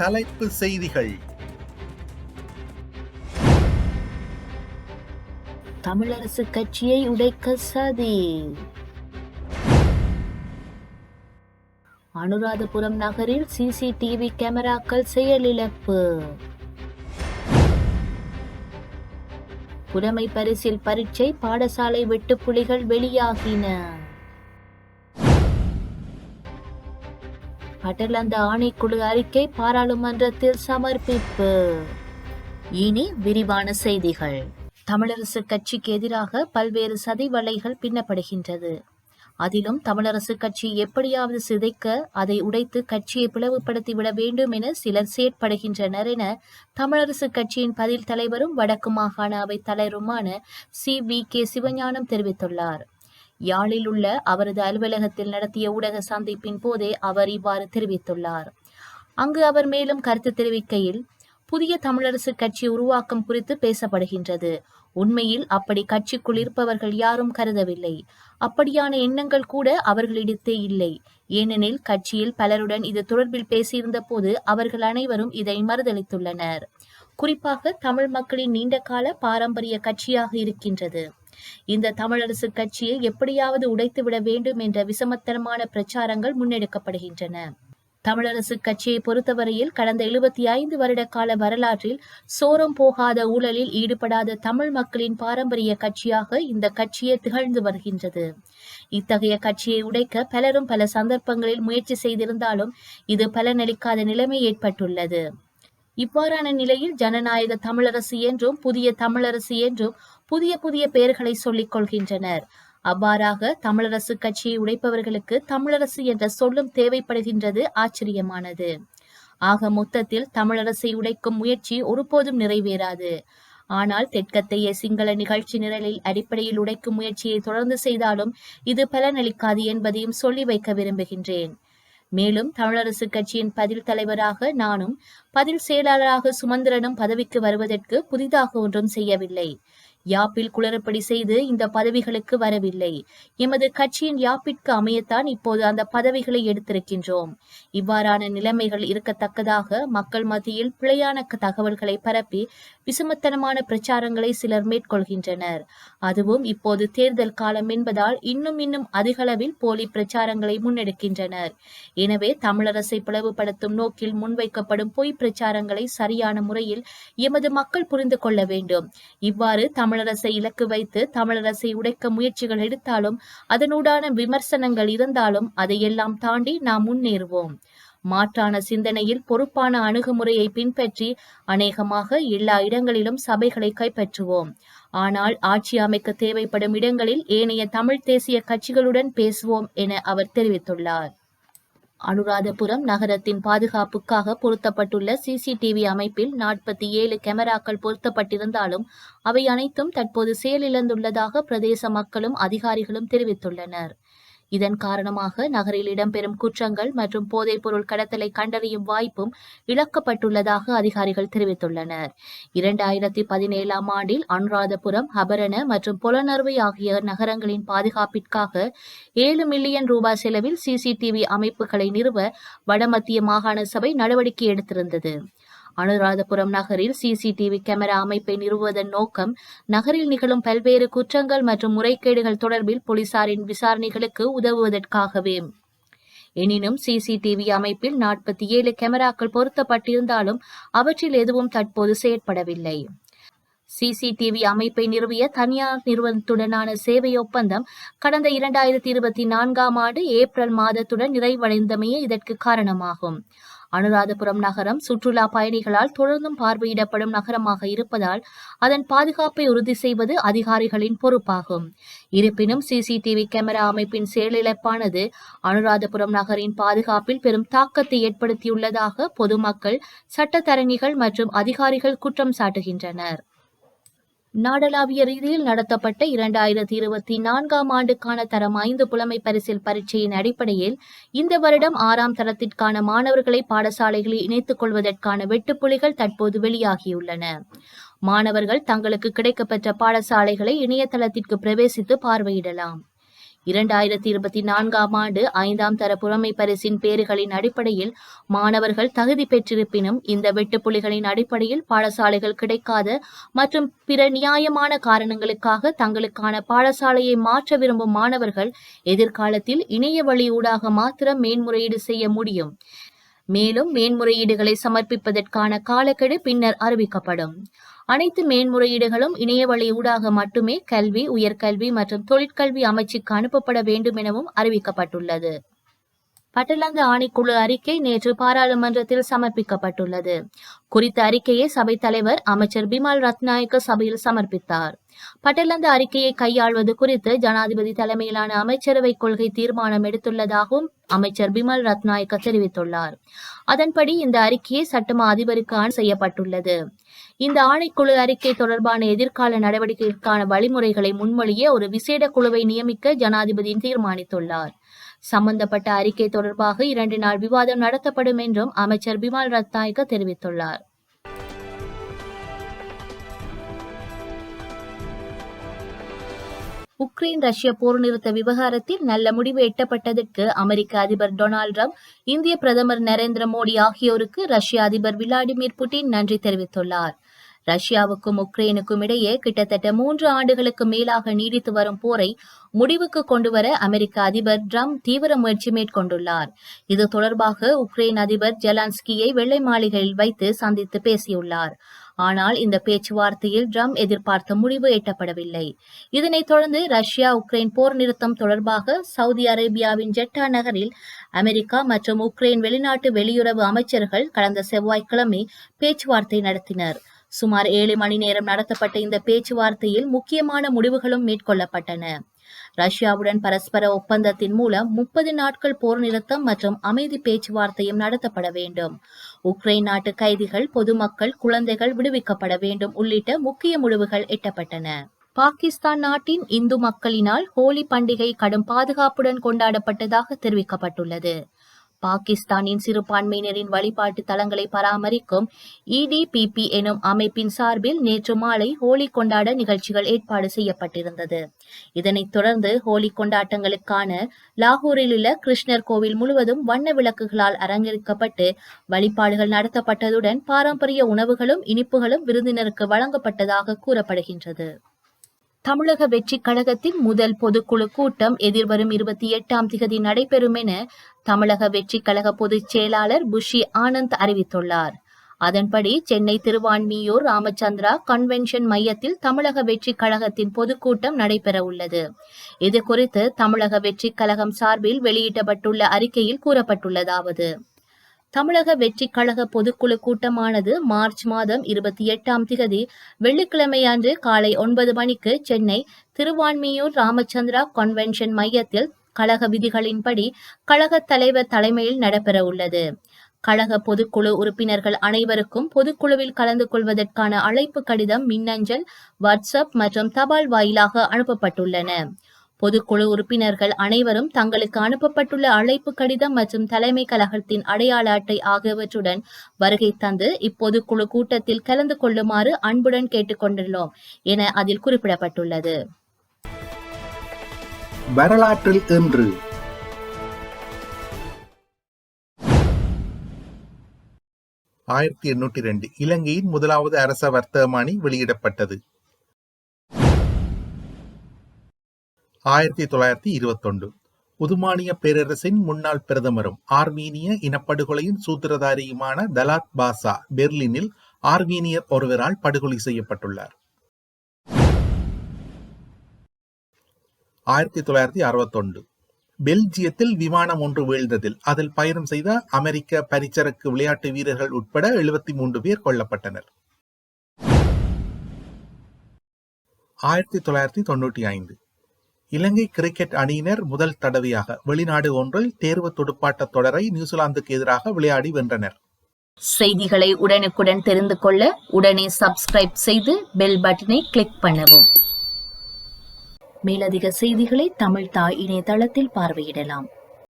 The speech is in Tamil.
தலைப்பு செய்திகள். தமிழரசு கட்சியை உடைக்க சதி. அனுராதபுரம் நகரில் சிசிடிவி கேமராக்கள் செயலிழப்பு. புலமை பரிசில் பரீட்சை பாடசாலை வெட்டுப்புலிகள் வெளியாகின. பட்டலந்த ஆணைக்குழு அறிக்கை பாராளுமன்றத்தில் சமர்ப்பிப்பு. இனி விரிவான செய்திகள். தமிழரசு கட்சிக்கு எதிராக பல்வேறு சதி வலைகள் பின்னப்படுகின்றது. அதிலும் தமிழரசு கட்சி எப்படியாவது சிதைக்க அதை உடைத்து கட்சியை பிளவுபடுத்தி விட வேண்டும் என சிலர் செயற்படுகின்றனர் என தமிழரசு கட்சியின் பதில் தலைவரும் வடக்கு மாகாண அவை தலைவருமான சி. வி. கே. சிவஞானம் தெரிவித்துள்ளார். யாழில் உள்ள அவரது அலுவலகத்தில் நடத்திய ஊடக சந்திப்பின் போதே அவர் இவ்வாறு தெரிவித்துள்ளார். அங்கு அவர் மேலும் கருத்து தெரிவிக்கையில் புதிய தமிழரசு கட்சி உருவாக்கம் குறித்து பேசப்படுகின்றது. உண்மையில் அப்படி கட்சிக்குள் இருப்பவர்கள் யாரும் கருதவில்லை. அப்படியான எண்ணங்கள் கூட அவர்களிடத்தே இல்லை. ஏனெனில் கட்சியில் பலருடன் இது தொடர்பில் பேசியிருந்த போது அவர்கள் அனைவரும் இதை மறுதளித்துள்ளனர் குறிப்பாக தமிழ் மக்களின் நீண்டகால பாரம்பரிய கட்சியாக இருக்கின்றது. இந்த தமிழரசு கட்சியை எப்படியாவது உடைத்துவிட வேண்டும் என்ற விசமத்தனமான பிரச்சாரங்கள் முன்னெடுக்கப்படுகின்றன. தமிழரசு கட்சியை பொறுத்தவரையில் கடந்த எழுபத்தி ஐந்து வருட கால வரலாற்றில் சோரம் போகாத ஊழலில் ஈடுபடாத தமிழ் மக்களின் பாரம்பரிய கட்சியாக இந்த கட்சியே திகழ்ந்து வருகின்றது. இத்தகைய கட்சியை உடைக்க பலரும் பல சந்தர்ப்பங்களில் முயற்சி செய்திருந்தாலும் இது பலனளிக்காத நிலைமை ஏற்பட்டுள்ளது. இவ்வாறான நிலையில் ஜனநாயக தமிழரசு என்றும் புதிய தமிழரசு என்றும் புதிய புதிய பெயர்களை சொல்லிக் கொள்கின்றனர். அவ்வாறாக தமிழரசு கட்சியை உடைப்பவர்களுக்கு தமிழரசு என்ற சொல்லும் தேவைப்படுகின்றது ஆச்சரியமானது. ஆக மொத்தத்தில் தமிழரசை உடைக்கும் முயற்சி ஒருபோதும் நிறைவேறாது. ஆனால் தெற்கத்தைய சிங்கள நிகழ்ச்சி நிரலில் அடிப்படையில் உடைக்கும் முயற்சியை தொடர்ந்து செய்தாலும் இது பலனளிக்காது என்பதையும் சொல்லி வைக்க விரும்புகின்றேன். மேலும் தமிழரசு கட்சியின் பதில் தலைவராக நானும் பதில் செயலாளராக சுமந்திரனும் பதவிக்கு வருவதற்கு புதிதாக ஒன்றும் செய்யவில்லை. யாப்பில் குளறுபடி செய்து இந்த பதவிகளுக்கு வரவில்லை. எமது கட்சியின் யாப்பிற்கு அமையத்தான் இப்போது அந்த பதவிகளை எடுத்திருக்கின்றோம். இவ்வாறான நிலைமைகள் இருக்கத்தக்கதாக மக்கள் மத்தியில் பிழையான தகவல்களை பரப்பி விசுமத்தனமான பிரச்சாரங்களை சிலர் மேற்கொள்கின்றனர். அதுவும் இப்போது தேர்தல் காலம் என்பதால் இன்னும் இன்னும் அதிகளவில் போலி பிரச்சாரங்களை முன்னெடுக்கின்றனர். எனவே தமிழரசை பிளவுபடுத்தும் நோக்கில் முன்வைக்கப்படும் பொய் பிரச்சாரங்களை சரியான முறையில் எமது மக்கள் புரிந்து கொள்ள வேண்டும். இவ்வாறு தமிழரசை இலக்கு வைத்து தமிழரசை உடைக்க முயற்சிகள் எடுத்தாலும் அதனூடான விமர்சனங்கள் இருந்தாலும் அதையெல்லாம் தாண்டி நாம் முன்னேறுவோம். மாற்றான சிந்தனையில் பொறுப்பான அணுகுமுறையை பின்பற்றி அநேகமாக எல்லா இடங்களிலும் சபைகளை கைப்பற்றுவோம். ஆனால் ஆட்சி அமைக்க தேவைப்படும் இடங்களில் ஏனைய தமிழ் தேசிய கட்சிகளுடன் பேசுவோம் என அவர் தெரிவித்துள்ளார். அனுராதபுரம் நகரத்தின் பாதுகாப்புக்காக பொருத்தப்பட்டுள்ள சிசிடிவி அமைப்பில் நாற்பத்தி ஏழு கேமராக்கள் பொருத்தப்பட்டிருந்தாலும் அவை அனைத்தும் தற்போது செயலிழந்துள்ளதாக பிரதேச மக்களும் அதிகாரிகளும் தெரிவித்துள்ளனர். இதன் காரணமாக நகரில் இடம்பெறும் குற்றங்கள் மற்றும் போதைப்பொருள் கடத்தலை கண்டறியும் வாய்ப்பும் இழக்கப்பட்டுள்ளதாக அதிகாரிகள் தெரிவித்துள்ளனர். இரண்டாயிரத்தி பதினேழாம் ஆண்டில் அனுராதபுரம் ஹபரண மற்றும் புலனர்வை ஆகிய நகரங்களின் பாதுகாப்பிற்காக ஏழு மில்லியன் ரூபாய் செலவில் சிசிடிவி அமைப்புகளை நிறுவ வடமத்திய மாகாண சபை நடவடிக்கை எடுத்திருந்தது. அனுராதபுரம் நகரில் சிசிடிவி கேமரா அமைப்பை நிறுவுவதன் நோக்கம் நகரில் நிகழும் பல்வேறு குற்றங்கள் மற்றும் முறைகேடுகள் தொடர்பில் போலீசாரின் விசாரணைகளுக்கு உதவுவதற்காகவே. எனினும் சிசிடிவி அமைப்பில் நாற்பத்தி ஏழு கேமராக்கள் பொருத்தப்பட்டிருந்தாலும் அவற்றில் எதுவும் தற்போது செயற்படவில்லை. சிசிடிவி அமைப்பை நிறுவிய தனியார் நிறுவனத்துடனான சேவை ஒப்பந்தம் கடந்த இரண்டாயிரத்தி இருபத்தி நான்காம் ஆண்டு ஏப்ரல் மாதத்துடன் நிறைவடைந்தமையே இதற்கு காரணமாகும். அனுராதபுரம் நகரம் சுற்றுலா பயணிகளால் தொடர்ந்தும் பார்வையிடப்படும் நகரமாக இருப்பதால் அதன் பாதுகாப்பை உறுதி செய்வது அதிகாரிகளின் பொறுப்பாகும். இருப்பினும் சிசிடிவி கேமரா அமைப்பின் செயலிழப்பானது அனுராதபுரம் நகரின் பாதுகாப்பில் பெரும் தாக்கத்தை ஏற்படுத்தியுள்ளதாக பொதுமக்கள் சட்டத்தரணிகள் மற்றும் அதிகாரிகள் குற்றம் சாட்டுகின்றனர். நாடளாவிய ரீதியில் நடத்தப்பட்ட இரண்டாயிரத்தி இருபத்தி நான்காம் ஆண்டுக்கான தரம் ஐந்து புலமை பரிசில் பரீட்சையின் அடிப்படையில் இந்த வருடம் ஆறாம் தரத்திற்கான மாணவர்களை பாடசாலைகளில் இணைத்துக் கொள்வதற்கான வெட்டுப்புலிகள் தற்போது வெளியாகியுள்ளன. மாணவர்கள் தங்களுக்கு கிடைக்கப்பெற்ற பாடசாலைகளை இணையதளத்திற்கு பிரவேசித்து பார்வையிடலாம். இரண்டாயிரத்தி இருபத்தி நான்காம் ஆண்டு ஐந்தாம் தர புறமை பரிசின் பேறுகளின் அடிப்படையில் மாணவர்கள் தகுதி பெற்றிருப்பினும் இந்த வெட்டுப்புலிகளின் அடிப்படையில் பாடசாலைகள் கிடைக்காத மற்றும் பிற நியாயமான காரணங்களுக்காக தங்களுக்கான பாடசாலையை மாற்ற விரும்பும் மாணவர்கள் எதிர்காலத்தில் இணைய வழி ஊடாக மாத்திரம் மேன்முறையீடு செய்ய முடியும். மேலும் மேன்முறையீடுகளை சமர்ப்பிப்பதற்கான காலக்கெடு பின்னர் அறிவிக்கப்படும். அனைத்து மேன்முறையீடுகளும் இணைய வழி ஊடாக மட்டுமே கல்வி உயர்கல்வி மற்றும் தொழிற்கல்வி அமைச்சுக்கு அனுப்பப்பட வேண்டும் எனவும் அறிவிக்கப்பட்டுள்ளது. பட்டலந்து ஆணைக்குழு அறிக்கை நேற்று பாராளுமன்றத்தில் சமர்ப்பிக்கப்பட்டுள்ளது. குறித்த அறிக்கையை சபைத் தலைவர் அமைச்சர் பிமல் ரத்நாயக்க சபையில் சமர்ப்பித்தார். பட்டலந்து அறிக்கையை கையாள்வது குறித்து ஜனாதிபதி தலைமையிலான அமைச்சரவை கொள்கை தீர்மானம் எடுத்துள்ளதாகவும் அமைச்சர் பிமல் ரத்நாயக்க தெரிவித்துள்ளார். அதன்படி இந்த அறிக்கையை சட்டமா அதிபருக்கு ஆண் செய்யப்பட்டுள்ளது. இந்த ஆணைக்குழு அறிக்கை தொடர்பான எதிர்கால நடவடிக்கைக்கான வழிமுறைகளை முன்மொழிய ஒரு விசேட குழுவை நியமிக்க ஜனாதிபதி தீர்மானித்துள்ளார். சம்பந்தப்பட்ட அறிக்கை தொடர்பாக இரண்டு நாள் விவாதம் நடத்தப்படும் என்றும் அமைச்சர் பிமால் ரத்நாயக்க தெரிவித்துள்ளார். உக்ரைன் ரஷ்ய போர் நிறுத்த விவகாரத்தில் நல்ல முடிவு எட்டப்பட்டதற்கு அமெரிக்க அதிபர் டொனால்ட் ட்ரம்ப் இந்திய பிரதமர் நரேந்திர மோடி ஆகியோருக்கு ரஷ்ய அதிபர் விளாடிமிர் புட்டின் நன்றி தெரிவித்துள்ளார். ரஷ்யாவுக்கும் உக்ரைனுக்கும் இடையே கிட்டத்தட்ட மூன்று ஆண்டுகளுக்கு மேலாக நீடித்து வரும் போரை முடிவுக்கு கொண்டுவர அமெரிக்க அதிபர் டிரம்ப் தீவிர முயற்சி மேற்கொண்டுள்ளார். இது தொடர்பாக உக்ரைன் அதிபர் ஜெலான்ஸ்கியை வெள்ளை மாளிகையில் வைத்து சந்தித்து பேசியுள்ளார். ஆனால் இந்த பேச்சுவார்த்தையில் ட்ரம்ப் எதிர்பார்த்த முடிவு எட்டப்படவில்லை. இதனைத் தொடர்ந்து ரஷ்யா உக்ரைன் போர் நிறுத்தம் தொடர்பாக சவுதி அரேபியாவின் ஜெட்டா நகரில் அமெரிக்கா மற்றும் உக்ரைன் வெளிநாட்டு வெளியுறவு அமைச்சர்கள் கடந்த செவ்வாய்க்கிழமை பேச்சுவார்த்தை நடத்தினர். சுமார் ஏழு மணி நேரம் நடத்தப்பட்ட இந்த பேச்சுவார்த்தையில் முக்கியமான முடிவுகளும் மேற்கொள்ளப்பட்டன. ரஷ்யாவுடன் பரஸ்பர ஒப்பந்தத்தின் மூலம் முப்பது நாட்கள் போர் நிறுத்தம் மற்றும் அமைதி பேச்சுவார்த்தையும் நடத்தப்பட வேண்டும். உக்ரைன் நாட்டு கைதிகள் பொதுமக்கள் குழந்தைகள் விடுவிக்கப்பட வேண்டும் உள்ளிட்ட முக்கிய முடிவுகள் எட்டப்பட்டன. பாகிஸ்தான் நாட்டின் இந்து மக்களினால் ஹோலி பண்டிகை கடும் பாதுகாப்புடன் கொண்டாடப்பட்டதாக தெரிவிக்கப்பட்டுள்ளது. பாகிஸ்தானின் சிறுபான்மையினரின் வழிபாட்டு தலங்களை பராமரிக்கும் இடிபிபி எனும் அமைப்பின் சார்பில் நேற்று மாலை ஹோலி கொண்டாட நிகழ்ச்சிகள் ஏற்பாடு செய்யப்பட்டிருந்தது. இதனைத் தொடர்ந்து ஹோலி கொண்டாட்டங்களுக்கான லாகூரில் உள்ள கிருஷ்ணர் கோவில் முழுவதும் வண்ண விளக்குகளால் அரங்கரிக்கப்பட்டு வழிபாடுகள் நடத்தப்பட்டதுடன் பாரம்பரிய உணவுகளும் இனிப்புகளும் விருந்தினருக்கு வழங்கப்பட்டதாக கூறப்படுகின்றது. தமிழக வெற்றி கழகத்தின் முதல் பொதுக்குழு கூட்டம் எதிர்வரும் இருபத்தி எட்டாம் திகதி நடைபெறும் என தமிழக வெற்றி கழக பொதுச் செயலாளர் புஷி ஆனந்த் அறிவித்துள்ளார். அதன்படி சென்னை திருவான்மியூர் ராமச்சந்திரா கன்வென்ஷன் மையத்தில் தமிழக வெற்றி கழகத்தின் பொதுக்கூட்டம் நடைபெற உள்ளது. இது குறித்து தமிழக வெற்றி கழகம் சார்பில் வெளியிடப்பட்டுள்ள அறிக்கையில் கூறப்பட்டுள்ளதாவது. தமிழக வெற்றி கழக பொதுக்குழு கூட்டமானது மார்ச் மாதம் இருபத்தி எட்டாம் திகதி வெள்ளிக்கிழமை அன்று காலை ஒன்பது மணிக்கு சென்னை திருவான்மியூர் ராமச்சந்திரா கன்வென்ஷன் மையத்தில் கழக விதிகளின்படி கழகத் தலைவர் தலைமையில் நடைபெற உள்ளது. கழக பொதுக்குழு உறுப்பினர்கள் அனைவருக்கும் பொதுக்குழுவில் கலந்து கொள்வதற்கான அழைப்பு கடிதம் மின்னஞ்சல் வாட்ஸ்அப் மற்றும் தபால் வாயிலாக அனுப்பப்பட்டுள்ளன. பொதுக்குழு உறுப்பினர்கள் அனைவரும் தங்களுக்கு அனுப்பப்பட்டுள்ள அழைப்பு கடிதம் மற்றும் தலைமை கழகத்தின் அடையாள அட்டை ஆகியவற்றுடன் வருகை தந்து இப்பொதுக்குழு கூட்டத்தில் கலந்து கொள்ளுமாறு அன்புடன் கேட்டுக்கொண்டுள்ளோம் என அதில் குறிப்பிடப்பட்டுள்ளது. வரலாற்றில் இன்று. ஆயிரத்தி எண்ணூற்றி ரெண்டு இலங்கையின் முதலாவது அரச வர்த்தமானி வெளியிடப்பட்டது. ஆயிரத்தி தொள்ளாயிரத்தி இருபத்தொன்று. உதுமானிய பேரரசின் முன்னாள் பிரதமரும் ஆர்மீனிய இனப்படுகொலையின் சூத்திரதாரியுமான தலாத் பாசா பெர்லினில் ஆர்மீனியர் ஒருவரால் படுகொலை செய்யப்பட்டுள்ளார். ஆயிரத்தி தொள்ளாயிரத்தி அறுபத்தொன்று. பெல்ஜியத்தில் விமானம் ஒன்று வீழ்ந்ததில் அதில் பயணம் செய்த அமெரிக்க பரிச்சரக்கு விளையாட்டு வீரர்கள் உட்பட எழுபத்தி மூன்று பேர் கொல்லப்பட்டனர். ஆயிரத்தி தொள்ளாயிரத்தி தொண்ணூற்றி ஐந்து. இலங்கை கிரிக்கெட் அணியினர் முதல் தடவையாக வெளிநாடு ஒன்றில் தேர்வு துடுப்பாட்ட தொடரை நியூசிலாந்துக்கு எதிராக விளையாடி வென்றனர். செய்திகளை உடனுக்குடன் தெரிந்து கொள்ள உடனே சப்ஸ்கிரைப் செய்து பெல் பட்டனை கிளிக் பண்ணவும். மேலதிக செய்திகளை தமிழ் தாய் இணையதளத்தில் பார்வையிடலாம்.